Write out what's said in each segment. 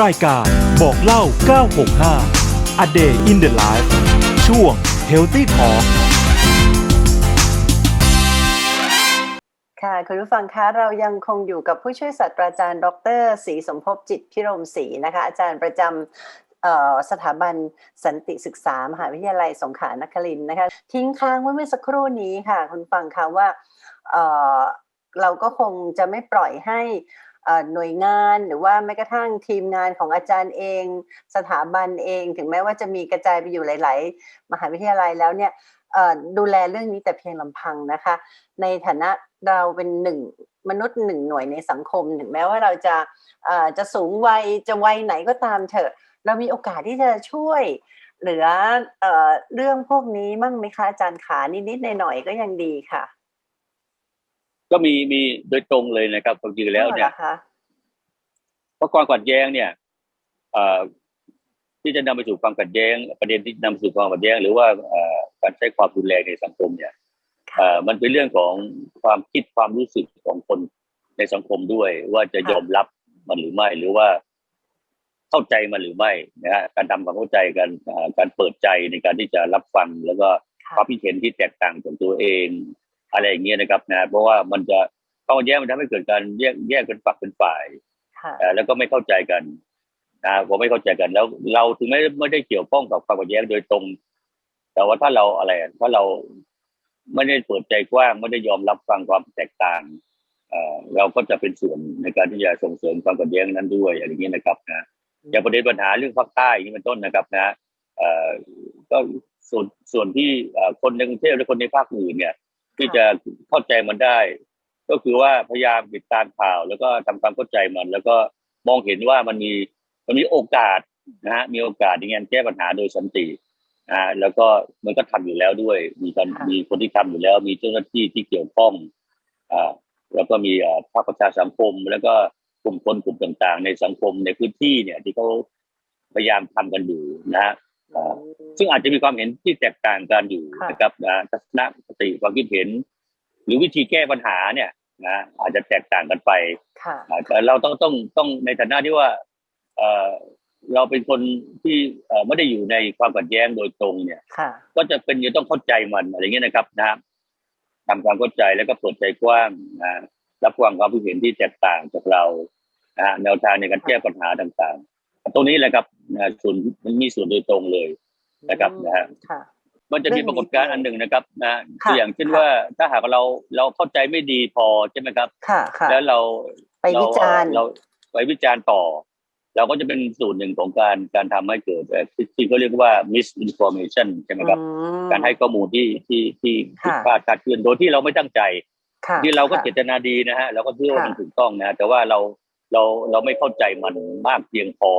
รายการบอกเล่า 965 A Day in the Life ช่วง Healthy Talk ค่ะคุณผู้ฟังคะเรายังคงอยู่กับผู้ช่วยศาสตราจารย์ ดรศรีสมภพจิตพิรมศรีนะคะอาจารย์ประจำสถาบันสันติศึกษามหาวิทยาลัยสงขลานครินนะคะ ทิ้งค้างไว้เมื่อสักครู่นี้ค่ะ คุณฟังคะว่าเเราก็คงจะไม่ปล่อยให้ หน่วยงานหรือว่าแม้กระทั่งทีมงานของอาจารย์เอง สถาบันเอง ถึงแม้ว่าจะมีกระจายไปอยู่หลาย ๆ มหาวิทยาลัยแล้วเนี่ยดูแลเรื่องนี้แต่เพียงลำพังนะคะ ในฐานะเราเป็นหนึ่งมนุษย์หนึ่งหน่วยในสังคม ถึงแม้ว่าเราจะจะสูงวัยจะวัยไหนก็ตามเถอะ เรามีโอกาสที่จะช่วยเหลือเอเรื่องพวกนี้มั่งไหมคะอาจารย์ขานิดๆหน่อยๆก็ยังดีค่ะ ก็มีมีโดยตรงเลยนะครับความจริงแล้วเนี่ยหรอคะเพราะความขัดแย้งเนี่ยเอ่อที่จะนำไปสู่ความขัดแย้ง ประเด็นที่นำไปสู่ความขัดแย้ง หรือว่าเอ่อการใช้ความรุนแรงในสังคมเนี่ยเอ่อมันเป็นเรื่องของความคิดความรู้สึกของคนในสังคมด้วย ว่าจะยอมรับมันหรือไม่ หรือว่าเข้าใจมันหรือไม่นะฮะการทำความเข้าใจกันเอ่อการเปิดใจในการที่จะรับฟังแล้วก็ค่ะความคิดเห็นที่แตกต่างจากตัวเอง อะไรอย่างเงี้ยนะครับนะเพราะว่ามันจะความขัดแย้งมันทำให้เกิดการแยกแยกเป็นฝักเป็นฝ่ายค่ะเอ่อแล้วก็ไม่เข้าใจกันนะพอไม่เข้าใจกันแล้วเราถึงไม่ไม่ได้เกี่ยวข้องกับความขัดแย้งโดยตรง แต่ว่าถ้าเราอะไรอะถ้าเราไม่ได้เปิดใจกว้างไม่ได้ยอมรับฟังความแตกต่างเอ่อเราก็จะเป็นส่วนในการที่จะส่งเสริมความขัดแย้งนั้นด้วยอะไรอย่างเงี้ยนะครับนะอย่างประเด็นปัญหาเรื่องภาคใต้อย่างนี้เป็นต้นนะครับนะเอ่อก็ส่วนส่วนที่เอ่อคนในกรุงเทพและคนในภาคอื่นเนี่ย ที่จะเข้าใจมันได้ ก็คือว่าพยายามติดตามข่าว แล้วก็ทำความเข้าใจมัน แล้วก็มองเห็นว่ามันมีมันมีโอกาสนะฮะมีโอกาสในการแก้ปัญหาโดยสันตินะฮะแล้วก็มันก็ทำอยู่แล้วด้วย มีการค่ะมีคนที่ทำอยู่แล้ว มีเจ้าหน้าที่ที่เกี่ยวข้องอ่าแล้วก็มีอ่าภาคประชาสังคม แล้วก็กลุ่มคนกลุ่มต่าง ๆ ในสังคมในพื้นที่เนี่ย ที่เขาพยายามทำกันอยู่นะฮะอ่า ซึ่งอาจจะมีความเห็นที่แตกต่างกันอยู่ค่ะนะครับนะทัศนคติความคิดเห็น หรือวิธีแก้ปัญหาเนี่ยนะอาจจะแตกต่างกันไปค่ะอ่าแต่เราต้องต้องต้องในฐานะที่ว่าเอ่อเราเป็นคนที่เอ่อไม่ได้อยู่ในความขัดแย้งโดยตรงเนี่ยค่ะก็จะเป็นจะต้องเข้าใจมันอะไรเงี้ยนะครับนะทำความเข้าใจแล้วก็เปิดใจกว้างนะรับฟังความคิดเห็นที่แตกต่างจากเรานะแนวทางในการแก้ปัญหาต่างๆ ตรงนี้แหละครับนะส่วนมันมีส่วนโดยตรงเลยนะครับนะฮะค่ะมันจะมีปรากฏการณ์อันหนึ่งนะครับนะค่ะตัวอย่างเช่นค่ะว่าถ้าหากเราเราเข้าใจไม่ดีพอใช่ไหมครับค่ะค่ะแล้วเราไปวิจารณ์เราไปวิจารณ์ต่อ เราก็จะเป็นส่วนหนึ่งของการการทำให้เกิดเอ่อที่ที่เขาเรียกว่า misinformation ใช่ไหมครับอืมการให้ข้อมูลที่ที่ที่ผิดค่ะพลาดคลาดเคลื่อนโดยที่เราไม่ตั้งใจค่ะที่เราก็ค่ะเจตนาดีนะฮะเราก็เชื่อว่าค่ะมันถูกต้องนะแต่ว่าเรา เราเราไม่เข้าใจมันมากเพียงพอ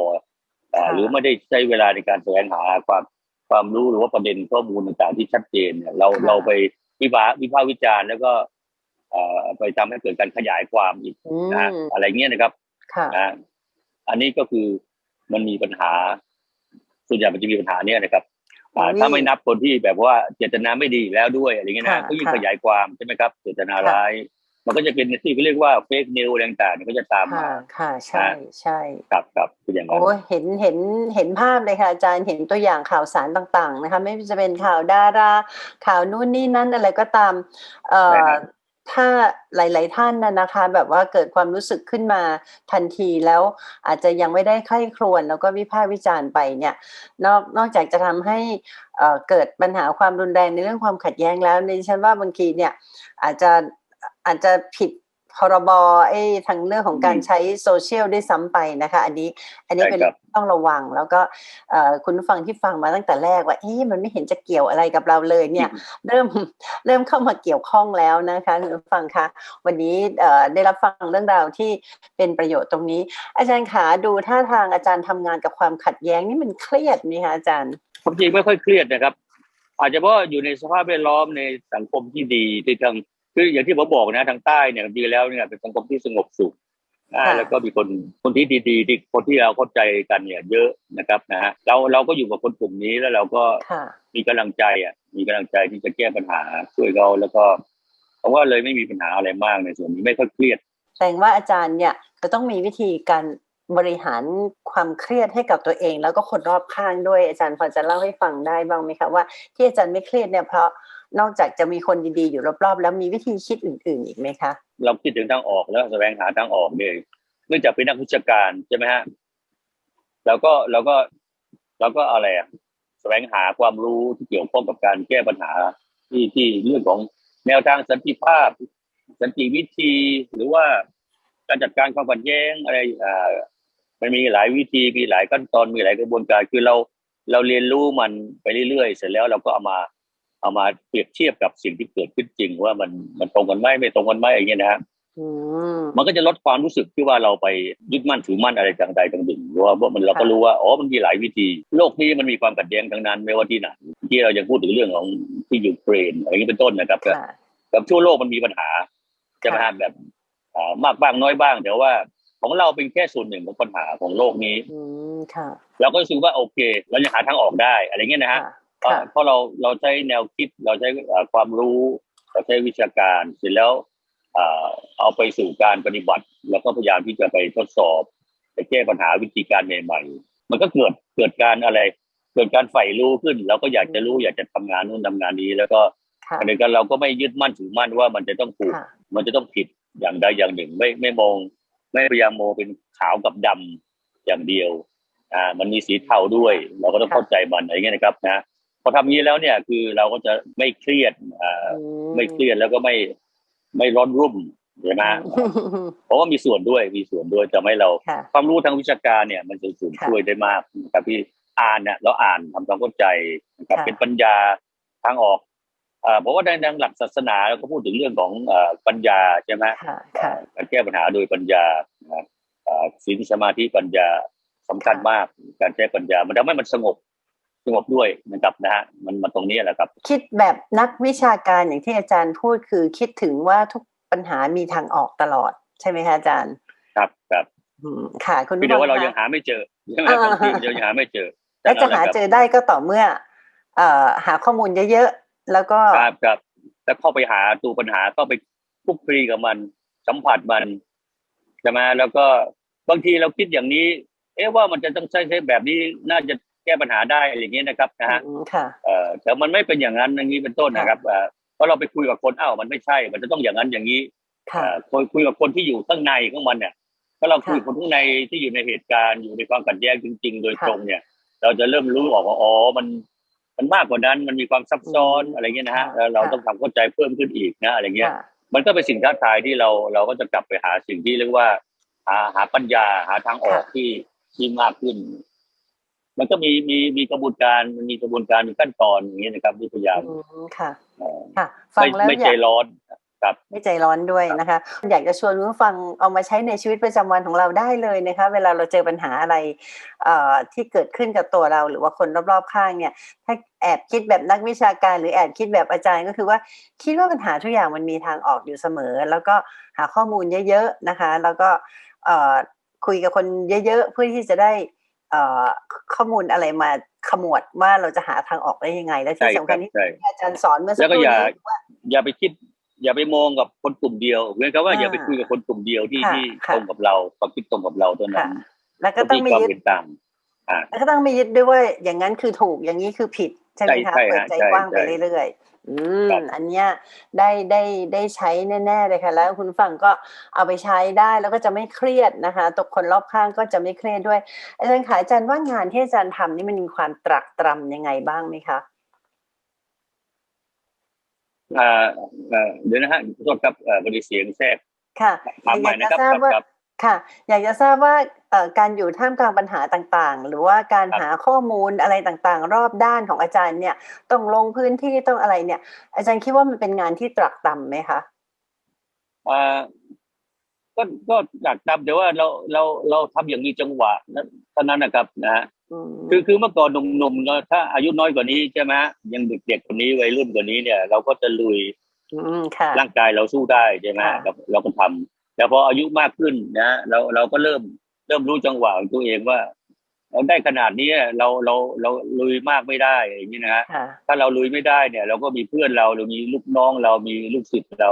อ่าค่ะหรือไม่ได้ใช้เวลาในการแสวงหาความความรู้หรือว่าประเด็นข้อมูลต่างๆที่ชัดเจนเนี่ยเราค่ะเราไปวิพากษ์วิพากษ์วิจารณ์แล้วก็เอ่อไปทำให้เกิดการขยายความอีกอืมนะฮะอะไรเงี้ยนะครับค่ะนะอันนี้ก็คือมันมีปัญหา ส่วนใหญ่มันจะมีปัญหาเนี้ยนะครับอ่าโอ้ยถ้าไม่นับคนที่แบบว่าเจตนาไม่ดีอยู่แล้วด้วยอะไรเงี้ยค่ะนะก็ยิ่งค่ะขยายความใช่ไหมครับ เจตนาร้าย มันก็จะเป็นที่เขาเรียกว่าเฟกนิวต่างๆเนี่ยก็จะตามมาค่ะค่ะ ใช่ใช่ครับครับคืออย่างนั้นโอ้ยเห็นเห็นเห็นภาพเลยค่ะอาจารย์เห็นตัวอย่างข่าวสารต่างๆนะคะ ไม่ว่าจะเป็นข่าวดาราข่าวนู่นนี่นั่นอะไรก็ตาม เอ่ใช่อครับถ้าหลาย ๆ ท่านนะนะคะ แบบว่าเกิดความรู้สึกขึ้นมาทันทีแล้วอาจจะยังไม่ได้ใคร่ครวญแล้วก็วิพากษ์วิจารณ์ไปเนี่ยนอกนอกจากจะทำให้เอ่อเกิดปัญหาความรุนแรงในเรื่องความขัดแย้งแล้วในฉันว่าบางทีเนี่ยอาจจะ อาจจะผิดพรบไอ้ทางเรื่องของการอืมใช้โซเชียลด้วยซ้ำไปนะคะ อันนี้อันนี้ใช่เป็นครับเรื่องต้องระวัง แล้วก็เอ่อคุณผู้ฟังที่ฟังมาตั้งแต่แรกว่าเอ๊ะมันไม่เห็นจะเกี่ยวอะไรกับเราเลยเนี่ย เริ่มเริ่มเข้ามาเกี่ยวข้องแล้วนะคะคุณผู้ฟังคะวันนี้เอ่อได้รับฟังเรื่องราวที่เป็นประโยชน์ตรงนี้ อาจารย์ขาดูท่าทางอาจารย์ทำงานกับความขัดแย้งนี่มันเครียดไหมคะอาจารย์ความจริงไม่ค่อยเครียดนะครับ อาจจะเพราะอยู่ในสภาพแวดล้อมในสังคมที่ดีที่ทาง คืออย่างที่ผมบอกนะทางใต้เนี่ยจริงๆแล้วเนี่ยเป็นสังคมที่สงบสุขอ่าค่ะแล้วก็มีคนคนที่ดีๆที่คนที่เราเข้าใจกันเนี่ย เยอะนะครับนะฮะเราเราก็อยู่กับคนกลุ่มนี้แล้วเราก็ค่ะมีกำลังใจอะมีกำลังใจที่จะแก้ปัญหาช่วยเขาแล้วก็เพราะว่าเลยไม่มีปัญหาอะไรมากในส่วนนี้ไม่ค่อยเครียดแสดงว่าอาจารย์เนี่ยจะต้องมีวิธีการบริหารความเครียดให้กับตัวเอง แล้วก็คนรอบข้างด้วยอาจารย์พอจะเล่าให้ฟังได้บ้างไหมคะว่าที่อาจารย์ไม่เครียดเนี่ยเพราะ นอกจากจะมีคนดีๆอยู่รอบๆ แล้วมีวิธีคิดอื่น ๆ อีกไหมคะ เราคิดถึงทางออกแล้วแสวงหาทางออกเนี่ยเนื่องจากเป็นนักวิชาการใช่ไหมฮะแล้วก็เราก็เราก็อะไรอะแสวงหาความรู้ที่เกี่ยวข้องกับการแก้ปัญหาที่ที่เรื่องของแนวทางสันติภาพ สันติวิธี หรือว่าการจัดการความขัดแย้งอะไรอ่ามันมีหลายวิธีมีหลายขั้นตอนมีหลายกระบวนการคือเราเราเรียนรู้มันไปเรื่อยๆ เสร็จแล้วเราก็เอามา เอามาเปรียบเทียบกับสิ่งที่เกิดขึ้นจริง ว่ามันมันตรงกันไหมไม่ตรงกันไหมอย่างเงี้ยนะฮะอืมมันก็จะลดความรู้สึกที่ว่าเราไปยึดมั่นถือมั่นอะไรต่างใดต่างหนึ่งเพราะว่ามันเราก็รู้ว่าอ๋อมันมีหลายวิธี โลกนี้มันมีความขัดแย้งทั้งนั้นไม่ว่าที่ไหนที่เรายังพูดถึงเรื่องของที่ยูเครนอะไรอย่างนี้เป็นต้นนะครับค่ะกับทั่วโลกมันมีปัญหาใช่ไหมฮะแบบอ่ามากบ้างน้อยบ้างแต่ว่าของเราเป็นแค่ส่วนหนึ่งของปัญหาของโลกนี้อืมค่ะเราก็รู้สึกว่าโอเค เราจะหาทางออกได้อะไรเงี้ยนะฮะค่ะค่ะ เพราะเราเราใช้แนวคิดเราใช้เอ่อความรู้เราใช้วิชาการเสร็จแล้วเอ่อเอาไปสู่การปฏิบัติ แล้วก็พยายามที่จะไปทดสอบไปแก้ปัญหาวิธีการใหม่ๆมันก็เกิดเกิดการอะไร เกิดการใฝ่รู้ขึ้นเราก็อยากจะรู้อยากจะทำงานนู่นทำงานนี้ แล้วก็ค่ะขณะเดียวกันเราก็ไม่ยึดมั่นถือมั่นว่ามันจะต้องถูกค่ะมันจะต้องผิดอย่างใดอย่างหนึ่ง ไม่ไม่มอง ไม่พยายามมองเป็นขาวกับดำอย่างเดียวอ่ามันมีสีเทาด้วย เราก็ต้องค่ะเข้าใจมันอะไรเงี้ยนะครับนะ พอทำอย่างนี้แล้วเนี่ยคือเราก็จะไม่เครียดอ่าอืไม่เครียดแล้วก็ไม่ไม่ร้อนรุ่มใช่ไหมอืมเพราะว่ามีส่วนด้วยมีส่วนด้วยจะให้เราค่ะความรู้ทางวิชาการเนี่ย มันจะส่วนค่ะช่วยได้มากนะครับที่อ่านเนี่ยเราอ่านทำความเข้าใจนะครับค่ะเป็นปัญญาทางออกอ่าเพราะว่าในทางหลักศาสนาเราก็พูดถึงเรื่องของอ่าปัญญาใช่ไหมค่ะค่ะการแก้ปัญหาโดยปัญญานะอ่าศีลสมาธิปัญญาสำคัญค่ะมาก การใช้ปัญญามันทำให้มันสงบ สงบด้วยนะครับนะฮะมันมาตรงนี้แหละครับ คิดแบบนักวิชาการอย่างที่อาจารย์พูดคือคิดถึงว่าทุกปัญหามีทางออกตลอดใช่ไหมคะอาจารย์ ครับครับอืมค่ะคุณเพียงแต่ว่าเราผู้ฟัยังคะหาไม่เจอใช่ไหมอ่าบางทีเรายังหาไม่เจอ และจะหาเจอได้ก็ต่อเมื่อ เอ่อหาข้อมูลเยอะๆแล้วก็ครับครับแล้วเข้าไปหาตัวปัญหาเข้าไปคลุกคลีกับมันสัมผัสมันใช่ไหมแล้วก็บางทีเราคิดอย่างนี้ เอ๊ะว่ามันจะต้องใช้ใช้แบบนี้น่าจะ แก้ปัญหาได้อะไรอย่างเงี้ยนะครับนะฮะอืมค่ะเอ่อแต่มันไม่เป็นอย่างนั้นอย่างนี้เป็นต้นนะครับเอ่อเพราะเราไปคุยกับคนอ้าวมันไม่ใช่ มันจะต้องอย่างนั้นอย่างนี้ค่ะเอ่อคุยคุยกับคนที่อยู่ข้างในของมันเนี่ยถ้าเราคุยค่ะกับคนข้างในที่อยู่ในเหตุการณ์อยู่ในความขัดแย้งจริง ๆ โดยค่ะตรงเนี่ย เราจะเริ่มรู้ออกว่าอ๋อมันมันมากกว่านั้นมันมีความซับซ้อนอืมอะไรเงี้ยนะฮะค่ะแล้วเราค่ะต้องทำเข้าใจเพิ่มขึ้นอีกนะอะไรเงี้ยค่ะมันก็เป็นสิ่งท้าทายที่เราเราก็จะกลับไปหาสิ่งที่เรียกว่า หาหาปัญญาหาทางออกค่ะที่ที่มากขึ้น มันก็มีมีมีกระบวนการมันมีกระบวนการมีขั้นตอนอย่างเงี้ยนะครับที่พยายามอืมค่ะเอ่อค่ะ ฟัไม่งแล้วไม่อใจยากร้อนครับไม่ใจร้อนด้วยนะคะ อยากจะชวนคุณผู้ฟังเอามาใช้ในชีวิตประจำวันของเราได้เลยนะคะ เวลาเราเจอปัญหาอะไรเอ่อที่เกิดขึ้นกับตัวเราหรือว่าคนรอบๆข้างเนี่ย ถ้าแอบคิดแบบนักวิชาการหรือแอบคิดแบบอาจารย์ก็คือว่าคิดว่าปัญหาทุกอย่างมันมีทางออกอยู่เสมอ แล้วก็หาข้อมูลเยอะ ๆนะคะ แล้วก็เอ่อคุยกับคนเยอะ ๆ เพื่อที่จะได้เอ่อ ข้อมูลอะไรมาขมวดว่าเราจะหาทางออกได้ยังไง และใช่ที่คสำคัรัญบที่ใช่อาจารย์สอนเมื่อสัแล้กวคก็รู่อย่านี้ว่าอย่าไปคิด อย่าไปมองกับคนกลุ่มเดียวเหมือนกับว่าอ่าอย่าไปคุยกับคนกลุ่มเดียวที่ค่ะที่ค่ะตรงกับเราความคิดตรงกับเราเท่านั้ค่ะนแล้วก็ต้องที่ไม่ความยึดเห็นต่างอ่าแล้วก็ต้องไม่ยึดด้วยว่าอย่างนั้นคือถูกอย่างนี้คือผิด ใช่ไหมคะใช่เปิดฮะใจใช่กว้างไปใช่เรื่อยๆอืมครับอันเนี้ยได้ได้ได้ใช้แน่ๆเลยค่ะ แล้วคุณฟังก็เอาไปใช้ได้แล้วก็จะไม่เครียดนะคะตกคนรอบข้างก็จะไม่เครียดด้วยอาจารย์ขาอาจารย์ว่างานที่อาจารย์ทำนี่มันมีความตรักตรำยังไงบ้างไหมคะอ่าอ่าเดี๋ยวนะฮะขอโทษครับเอ่อบริเสียงแทรกค่ะถามใหม่อยากนะจะครับทราบครับว่า ครับค่ะ อยากจะทราบว่าเอ่อการอยู่ท่ามกลางปัญหาต่างๆ หรือว่าการครับหาข้อมูลอะไรต่างๆ รอบด้านของอาจารย์เนี่ย ต้องลงพื้นที่ต้องอะไรเนี่ย อาจารย์คิดว่ามันเป็นงานที่ตรักตรำไหมคะอ่าก็ก็อยากทำแต่ว่าเราเราเราทำอย่างมีจังหวะนั้นเท่านั้นนะครับนะฮะอืมคือคือเมื่อก่อนหนุ่มๆเนอะถ้าอายุน้อยกว่านี้ใช่ไหมฮะยังเด็กๆกว่านี้วัยรุ่นกว่านี้เนี่ย เราก็จะลุยอืมค่ะร่างกายเราสู้ได้ใช่ไหมค่ะเราเราก็ทำ แต่พออายุมากขึ้นนะเราเราก็เริ่มเริ่มรู้จังหวะของตัวเองว่าเราได้ขนาดนี้เราเราเราลุยมากไม่ได้อย่างนี้นะฮะค่ะถ้าเราลุยไม่ได้เนี่ย เราก็มีเพื่อนเราหรือมีลูกน้องเรามีลูกศิษย์เรา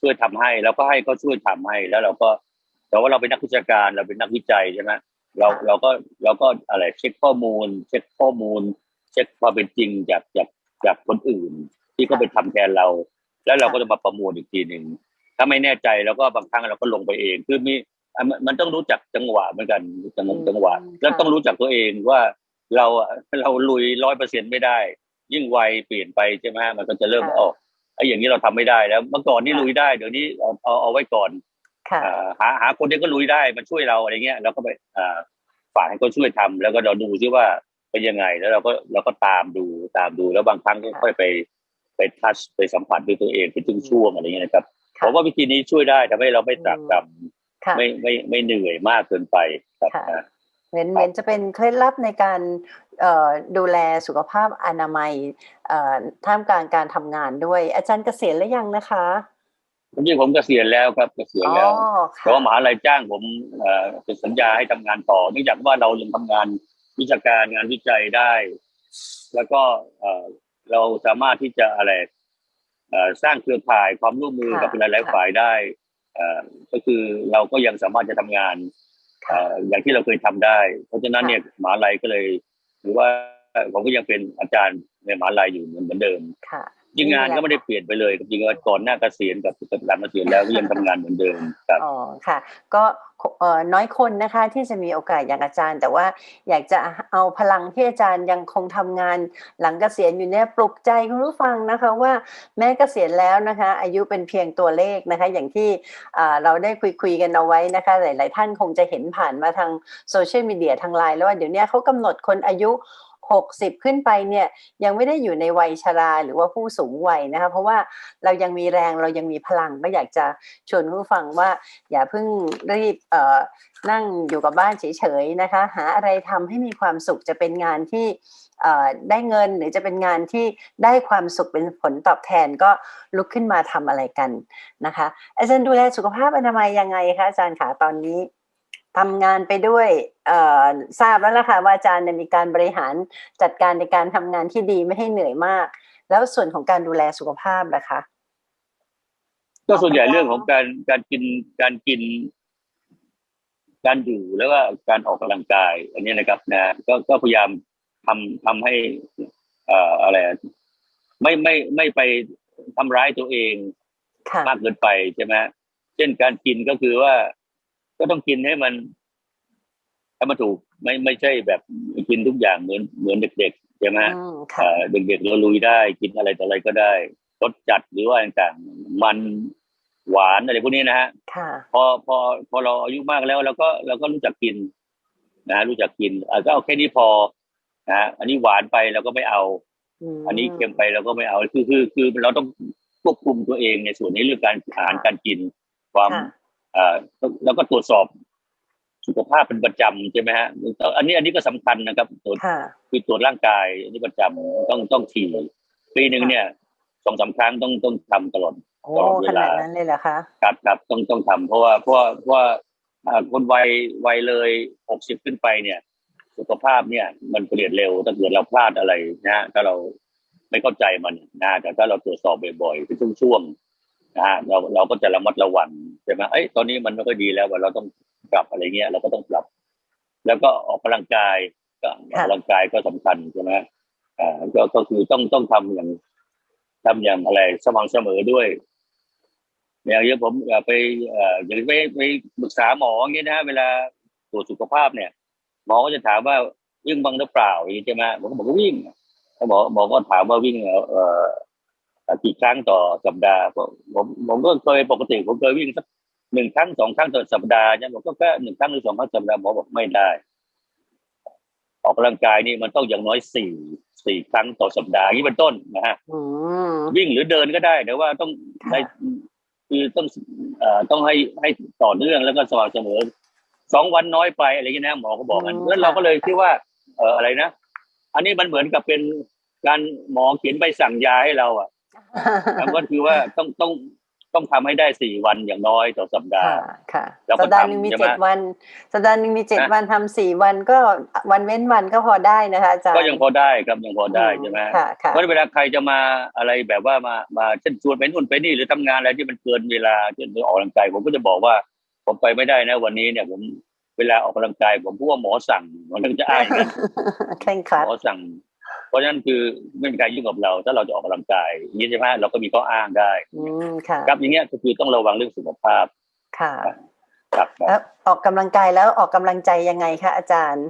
ช่วยทำให้แล้วก็ให้เขาช่วยทำให้แล้วเราก็ แต่ว่าเราเป็นนักวิชาการเราเป็นนักวิจัยใช่ไหมเราค่ะเราก็เราก็อะไรเช็คข้อมูล เช็คข้อมูล เช็คความเป็นจริงจากจากจากคนอื่น ที่เขาไปทำแทนเรา แล้วเราก็จะมาประมวลอีกทีหนึ่ง ถ้าไม่แน่ใจเราก็บางครั้งเราก็ลงไปเอง คือมีอะมันมันต้องรู้จักจังหวะเหมือนกันจังหวะจังหวะแล้วต้องรู้จักตัวเองว่าเราอะเราลุยร้อยเปอร์เซ็นไม่ได้ ยิ่งวัยเปลี่ยนไปใช่ไหมมันก็จะเริ่มออกไอ้อย่างนี้เราทำไม่ได้แล้ว เมื่อก่อนนี่ลุยได้เดี๋ยวนี้เอาเอาเอาไว้ก่อนค่ะอ่าหาหาคนที่ก็ลุยได้มาช่วยเราอะไรเงี้ยแล้วก็ไปอ่าฝากให้เขาช่วยทำแล้วก็เราดูซิว่าเป็นยังไงแล้วเราก็เราก็ตามดูตามดูแล้วบางครั้งก็ค่ะค่อยไปไปทัชไปสัมผัสด้วยตัวเองเป็นช่วงๆอะไรเงี้ยนะครับค่ะ ผมว่าวิธีนี้ช่วยได้ทำให้เราไม่ตรากตรค่ะำไม่ไม่ไม่เหนื่อยมากเกินไปครับค่ะอ่าเหมือนเหมือนจะเป็นเคล็ดลับในการเอ่อดูแลสุขภาพอนามัยเอ่อท่ามกลางการทำงานด้วย อาจารย์เกษียณหรือยังนะคะจริงๆผมเกษียณแล้วครับเกษียณอ๋อแล้วค่ะเพราะว่ามหาลัยจ้างผมเอ่อเป็นสัญญาให้ทำงานต่อเนื่องจากว่าเรายังทำงานวิชาการงานวิจัยได้ แล้วก็เอ่อเราสามารถที่จะอะไรเอ่อ สร้างเครือข่ายความร่วมมือค่ะกับหลายๆค่ะฝ่ายได้เอ่อก็คือเราก็ยังสามารถจะทำงานเอ่ค่ะออย่างที่เราเคยทำได้ เพราะฉะนั้นเนี่ยมหาลัยก็เลย หรือว่าผมก็ยังเป็นอาจารย์ในมหาลัยอยู่เหมือนเหมือนเดิม ค่ะจริงงานก็ไม่ได้เปลี่ยนไปเลยจริงๆว่าก่อนหน้าเกษียณกับหลังเกษียณแล้วก็ยังทำงานเหมือนเดิมครับอ๋อค่ะ ก็เอ่อน้อยคนนะคะที่จะมีโอกาสอย่างอาจารย์ แต่ว่าอยากจะเอาพลังที่อาจารย์ยังคงทำงานหลังเกษียณอยู่เนี่ยปลุกใจคุณผู้ฟังนะคะว่าแม้เกษียณแล้วนะคะ อายุเป็นเพียงตัวเลขนะคะ อย่างที่อ่าเราได้คุยคุยๆกันเอาไว้นะคะ หลาย ๆ ท่านคงจะเห็นผ่านมาทางโซเชียลมีเดียทางไลน์แล้วว่าเดี๋ยวนี้เขากำหนดคนอายุ 60 ขึ้นไปเนี่ยยังไม่ได้อยู่ในวัยชราหรือว่าผู้สูงวัยนะคะเพราะว่าเรายังมีแรงเรายังมีพลังก็อยากจะชวนคุณผู้ฟังว่า อย่าเพิ่งรีบเอ่อนั่งอยู่กับบ้านเฉยๆนะคะ หาอะไรทำให้มีความสุขจะเป็นงานที่ได้เงินหรือจะเป็นงานที่ได้ความสุขเป็นผลตอบแทนก็ลุกขึ้นมาทำอะไรกันนะคะอาจารย์ดูแลสุขภาพอนามัยยังไงคะอาจารย์ขาตอนนี้ ทำงานไปด้วยเอ่อทราบแล้วล่ะค่ะว่าอาจารย์เนี่ยมีการบริหารจัดการในการทำงานที่ดีไม่ให้เหนื่อยมาก แล้วส่วนของการดูแลสุขภาพล่ะคะก็ส่วนใหญ่เรื่องของการการกินการกิน การอยู่แล้วก็การออกกำลังกาย อันนี้นะครับนะก็ก็พยายามทำทำให้เอ่ออะไรอะไม่ไม่ไม่ไปทำร้ายตัวเองค่ะมากเกินไปใช่ไหมเช่นการกินก็คือว่า ก็ต้องกินให้มันให้มันถูกไม่ไม่ใช่แบบกินทุกอย่างเหมือนเหมือนเด็กๆใช่ไหมอืมค่ะเอ่อเด็กๆเราลุยได้กินอะไรต่ออะไรก็ได้รสจัดหรือว่าต่างๆมันหวานอะไรพวกนี้นะฮะค่ะพอพอพอเราอายุมากแล้วเราก็เราก็รู้จักกิน นะรู้จักกินอะก็เอาแค่นี้พอนะอันนี้หวานไปเราก็ไม่เอามอันนี้เค็มไปเราก็ไม่เอาคือคือคือเราต้องควบคุมตัวเองในส่วนนี้เรื่องการอาหารการกิน ความค่ะเอ่อ แล้วก็ตรวจสอบสุขภาพเป็นประจำใช่ไหมฮะอันนี้อันนี้ก็สำคัญนะครับตรวจค่ะคือตรวจร่างกายอันนี้ประจำต้องต้องทีปีหนึ่งเนี่ยสองสามครั้งต้องต้องทำตลอดโอ้ตลอดเวขลานาดนั้นเลยเหรอคะครับครับต้องต้องทำเพราะว่าเพราะว่าเพราะว่าอ่าคนวัยวัยเลยหกสิบขึ้นไปเนี่ย สุขภาพเนี่ย มันเปลี่ยนเร็วถ้าเกิดเราพลาดอะไรนะฮะถ้าเราไม่เข้าใจมันนะแต่ถ้าเราตรวจสอบบ่อยๆเป็นช่วงๆ นะฮะเราเราก็จะระมัดระวังใช่ไหมเอ้ยตอนนี้มันไม่ค่อยดีแล้วว่าเราต้องปรับอะไรเงี้ย เราก็ต้องปรับ แล้วก็ออกกำลังกายก็ออกกำลังกายก็สำคัญใช่ไหมอ่าก็ก็คือต้องต้องทำอย่างทำอย่างอะไรสม่ำเสมอด้วยอย่างเงี้ยผมเอ่อไปเอ่ออย่างไปไปปรึกษาหมออย่างเงี้ยนะเวลาตรวจสุขภาพเนี่ย หมอก็จะถามว่าวิ่งบ้างหรือเปล่าอย่างนี้ใช่ไหมผมก็บอกว่าวิ่งหมอหมอก็ถามว่าวิ่งเอ่อเอ่อ กี่ครั้งต่อสัปดาห์ผมผมผมก็เคยปกติผมเคยวิ่งสักหนึ่งครั้งสองครั้งต่อสัปดาห์เนี่ยผมก็แค่หนึ่งครั้งหรือสองครั้งต่อสัปดาห์หมอบอกไม่ได้ ออกกำลังกายนี่มันต้องอย่างน้อยสี่สี่ครั้งต่อสัปดาห์อย่างนี้เป็นต้นนะฮะอืมวิ่งหรือเดินก็ได้แต่ว่าต้องค่ะได้คือต้องเอ่อต้องให้ให้ต่อเนื่องแล้วก็สม่ำเสมอสองวันน้อยไปอะไรอย่างนี้นะหมอก็บอกกันแล้วเราก็เลยคิดว่า เอออะไรนะอันนี้มันเหมือนกับเป็นการหมอเขียนใบสั่งยาให้เราอะ แล้วก็คือว่าต้องต้องต้องทำให้ได้สี่วันอย่างน้อยต่อสัปดาค่ะห์ค่ะแล้วก็สัปดาห์หนึ่งมีทำใช่ไหมเจ็ดวัน สัปดาห์หนึ่งมีเจ็ดนะวันทำสี่วันก็วันเว้นวันก็พอได้นะคะอาจารย์ก็ยังพอได้ครับยังพอได้ใช่ไหมค่ะค่ะเพราะเวลาใครจะมาอะไรแบบว่ามามาเช่นชวนไปนู่นไปนี่หรือทำงานอะไรที่มันเกินเวลาเช่นไปออกกำลังกายผมก็จะบอกว่าผมไปไม่ได้นะ วันนี้เนี่ยผมเวลาออกกำลังกายผมพูดว่าหมอสั่งมันถึงจะอ้างกันเคร่งครัดหมอสั่งเพ ราะฉะนั้นคือไม่มีการยุ่งกับเรา ถ้าเราจะออกกำลังกายอย่างนี้ใช่ไหมเราก็มีข้ออ้างได้อืมค่ะครับอย่างเงี้ยก็คือต้องระวังเรื่องสุขภาพค่ะครับครับแล้วออกกำลังกายแล้วออกกำลังใจยังไงคะอาจารย์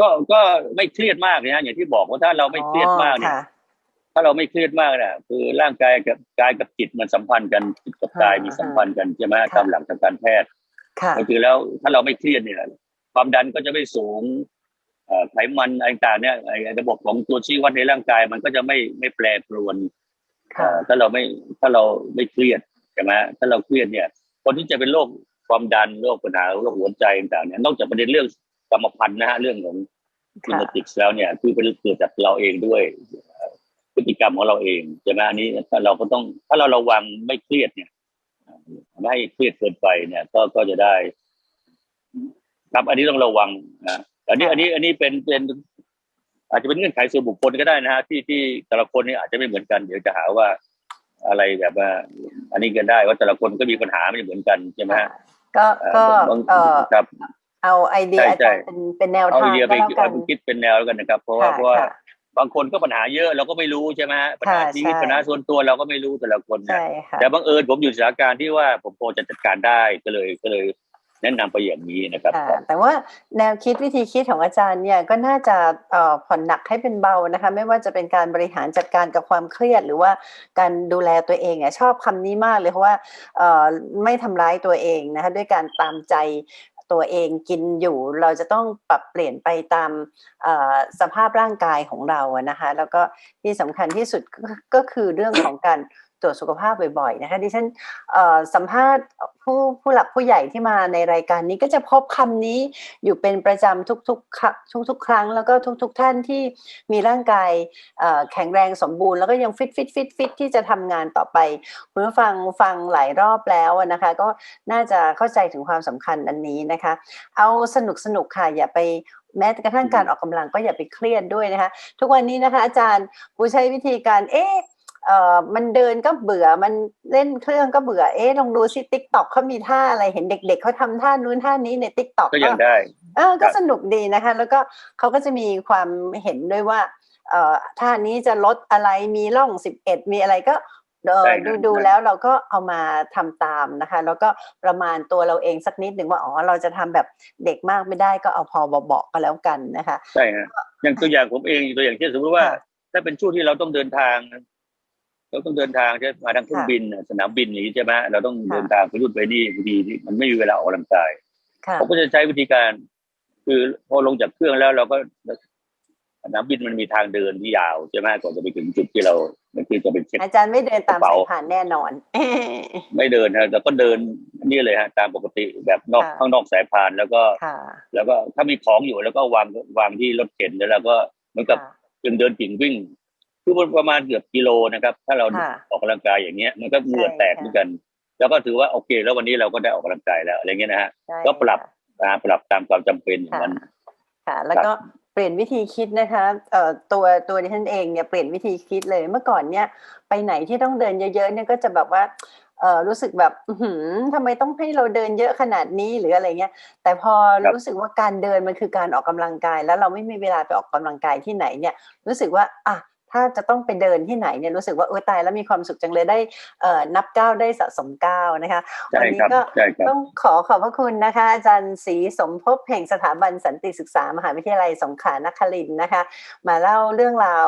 ก็ก็ไม่เครียดมากนะฮะอย่างที่บอกว่าถ้าเราไม่เครียดมากอ๋อเนี่ยค่ะถ้าเราไม่เครียดมากเนี่ยคือร่างกายกับกายกับจิตมันสัมพันธ์กันจิตกับกายอ่ามีมีสัมพันธ์กันใช่ไหมค่ะตามหลักทางการแพทย์ค่ะก็คือแล้วถ้าเราไม่เครียดเนี่ย ความดันก็จะไม่สูงเอ่อ ไขมันอะไรต่างๆเนี่ยไอ้ระบบของตัวชี้วัดในร่างกาย มันก็จะไม่ไม่แปรปรวนค่ะเอ่อถ้าเราไม่ถ้าเราไม่เครียดใช่ไหมถ้าเราเครียดเนี่ย คนที่จะเป็นโรคความดันโรคปัญหาโรคหัวใจต่างๆเนี่ยนอกจากประเด็นเรื่องกรรมพันธุ์นะฮะเรื่องของจิค่ะนติกส์แล้วเนี่ย คือเป็นเกิดจากเราเองด้วยเอ่อพฤติกรรมของเราเองใช่ไหมอันนี้ถ้าเราก็ต้องถ้าเราระวังไม่เครียดเนี่ยไม่ให้เครียดเกินไปเนี่ย ก็ก็จะได้ ครับอันนี้ต้องระวังนะ อันนี้ค่ะอันนี้อันนี้เป็นเป็นอาจจะเป็นเงื่อนไขส่วนบุคคลก็ได้นะฮะที่ที่แต่ละคนเนี่ยอาจจะไม่เหมือนกันเดี๋ยวจะหาว่าอะไรแบบว่า อันนี้กันได้ว่าแต่ละคนก็มีปัญหาไม่เหมือนกันใช่ไหมฮะก็เอ่อก็บางเอ่อครับเอาไอเดียใช่อาจารย์ใช่เป็นเป็นแนวเอาทาไองเดียไปก็แล้วกันเอาคิดเป็นแนวแล้วกันนะครับ เพราะว่าค่ะเพราะว่าค่ะบางคนก็ปัญหาเยอะเราก็ไม่รู้ใช่ไหมฮะปัญหาค่ะชีวิตใช่ปัญหาส่วนตัวเราก็ไม่รู้แต่ละคนเนี่ยใช่ค่ะแต่บังเอิญผมอยู่สถานการณ์ที่ว่าผมพอจะจัดการได้ก็เลยก็เลย แนะนำไปอย่างนี้นะครับค่ะแต่ว่าแนวคิดวิธีคิดของอาจารย์เนี่ยก็น่าจะเอ่อผ่อนหนักให้เป็นเบานะคะ ไม่ว่าจะเป็นการบริหารจัดการกับความเครียด หรือว่าการดูแลตัวเองอะชอบคำนี้มากเลยเพราะว่าเอ่อไม่ทำร้ายตัวเองนะคะด้วยการตามใจตัวเองกินอยู่เราจะต้องปรับเปลี่ยนไปตามเอ่อสภาพร่างกายของเราอะนะคะ แล้วก็ที่สำคัญที่สุดก็ก็คือเรื่องของการ ตรวจสุขภาพบ่อยๆนะคะดิฉันเอ่อสัมภาษณ์ผู้ผู้หลักผู้ใหญ่ที่มาในรายการนี้ก็จะพบคำนี้อยู่เป็นประจำทุกๆครั้งทุกๆ ครั้งแล้วก็ทุก ๆ ท่านที่มีร่างกายเอ่อแข็งแรงสมบูรณ์แล้วก็ยังฟิตฟิตฟิตฟิตที่จะทำงานต่อไปคุณผู้ฟังฟังหลายรอบแล้วอะนะคะก็น่าจะเข้าใจถึงความสำคัญอันนี้นะคะ เอาสนุกสนุกค่ะอย่าไปแม้กระทั่งการออกกำลังก็อย่าไปเครียดด้วยนะคะ ทุกวันนี้นะคะ อาจารย์ผู้ใช้วิธีการเอ๊ะ เอ่อมันเดินก็เบื่อมันเล่นเครื่องก็เบื่อเอ๊ะลองดูสิติ๊กต็อกเขามีท่าอะไรเห็นเด็ก ๆเขาทำท่านู้นท่านี้ในติ๊กต็อกก็ยังได้เออก็ครับสนุกดีนะคะ แล้วก็เขาก็จะมีความเห็นด้วยว่าเอ่อท่านี้จะลดอะไรมีร่องสิบเอ็ดมีอะไรก็เออใช่ครัดูบดูใช่แล้วเราก็เอามาทำตามนะคะ แล้วก็ประมาณตัวเราเองสักนิดหนึ่งว่าอ๋อเราจะทำแบบเด็กมากไม่ได้ก็เอาพอเบาๆก็แล้วกันนะคะใช่ฮะอย่างตัวอย่างผมเองตัวอย่างเช่นสมมติว่าค่ะถ้าเป็นช่วงที่เราต้องเดินทาง เราต้องเดินทางใช่ไหมมาทางเครื่องค่ะบินน่ะสนามบินอย่างนี้ใช่ไหมเราต้องค่ะเดินทางไปรุ่นไปนี่บางทีมันไม่มีเวลาออกกำลังกายค่ะผมก็จะใช้วิธีการ คือพอลงจากเครื่องแล้วเราก็สนามบินมันมีทางเดินที่ยาวใช่ไหมก่อนจะไปถึงจุดที่เรามันคือจะเป็นเช็คอาจารย์ไม่เดินตามกระเป๋าสายผ่านแน่นอน ไม่เดินฮะแต่ก็เดินนี่เลยฮะตามปกติแบบนอกค่ะข้างนอกสายพานแล้วก็ค่ะแล้วก็ถ้ามีของอยู่แล้วก็วางวางที่รถเข็นแล้วเราก็เหมือนกับค่ะยังเดินกิ่งวิ่ง คือมันประมาณเกือบกิโลนะครับ ถ้าเราค่ะออกกำลังกายอย่างเงี้ย มันก็เหงื่อใช่แตกค่ะเหมือนกัน แล้วก็ถือว่าโอเค แล้ววันนี้เราก็ได้ออกกำลังกายแล้วอะไรเงี้ยนะฮะใช่ก็ปรับค่ะอ่าปรับตามความจำเป็นอย่างค่ะนั้นค่ะ แล้วก็เปลี่ยนวิธีคิดนะคะเอ่อตัวตัวดิฉันเองเนี่ยเปลี่ยนวิธีคิดเลยเมื่อก่อนเนี่ยไปไหนที่ต้องเดินเยอะๆเนี่ยก็จะแบบว่าเอ่อรู้สึกแบบอื้อหือทำไมต้องให้เราเดินเยอะขนาดนี้หรืออะไรเงี้ย แต่พอครับรู้สึกว่าการเดินมันคือการออกกำลังกาย แล้วเราไม่มีเวลาไปออกกำลังกายที่ไหนเนี่ย รู้สึกว่าอะ ถ้าจะต้องไปเดินที่ไหนเนี่ยรู้สึกว่าเออตายแล้วมีความสุขจังเลยได้เอ่อนับก้าวได้สะสมก้าวนะคะใช่วันนี้ครับก็ใช่ครับต้องขอขอบพระคุณนะคะ อาจารย์ศรีสมภพแห่งสถาบันสันติศึกษามหาวิทยาลัยสงขลานครินทร์นะคะ มาเล่าเรื่องราว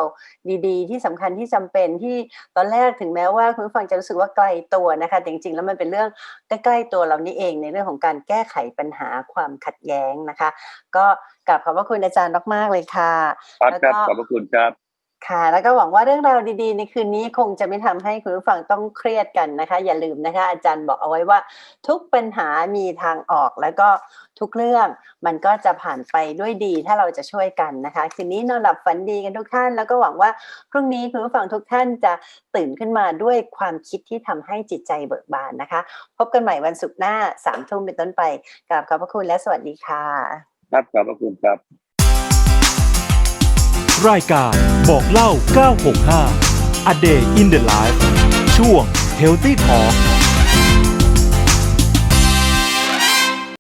ดีๆ ที่สำคัญที่จำเป็นที่ตอนแรกถึงแม้ว่าคุณผู้ฟังจะรู้สึกว่าไกลตัวนะคะแต่จริงๆ แล้วมันเป็นเรื่องใกล้ๆตัวเรานี่เองในเรื่องของการแก้ไขปัญหาความขัดแย้งนะคะ ก็กราบขอบพระคุณอาจารย์มากๆเลยค่ะครับแล้วคก็รับขอบพระคุณครับ ค่ะ แล้วก็หวังว่าเรื่องราวดีๆ ในคืนนี้คงจะไม่ทำให้คุณผู้ฟังต้องเครียดกันนะคะ อย่าลืมนะคะ อาจารย์บอกเอาไว้ว่า ทุกปัญหามีทางออกแล้วก็ทุกเรื่องมันก็จะผ่านไปด้วยดีถ้าเราจะช่วยกันนะคะ คืนนี้นอนหลับฝันดีกันทุกท่าน แล้วก็หวังว่าพรุ่งนี้คุณผู้ฟังทุกท่านจะตื่นขึ้นมาด้วยความคิดที่ทำให้จิตใจเบิกบานนะคะ พบกันใหม่วันศุกร์หน้าสามทุ่มเป็นต้นไปกราบขอบพระคุณและสวัสดีค่ะครับขอบพระคุณครับ รายการบอกเล่า 965 A Day in the Life ช่วง Healthy Talk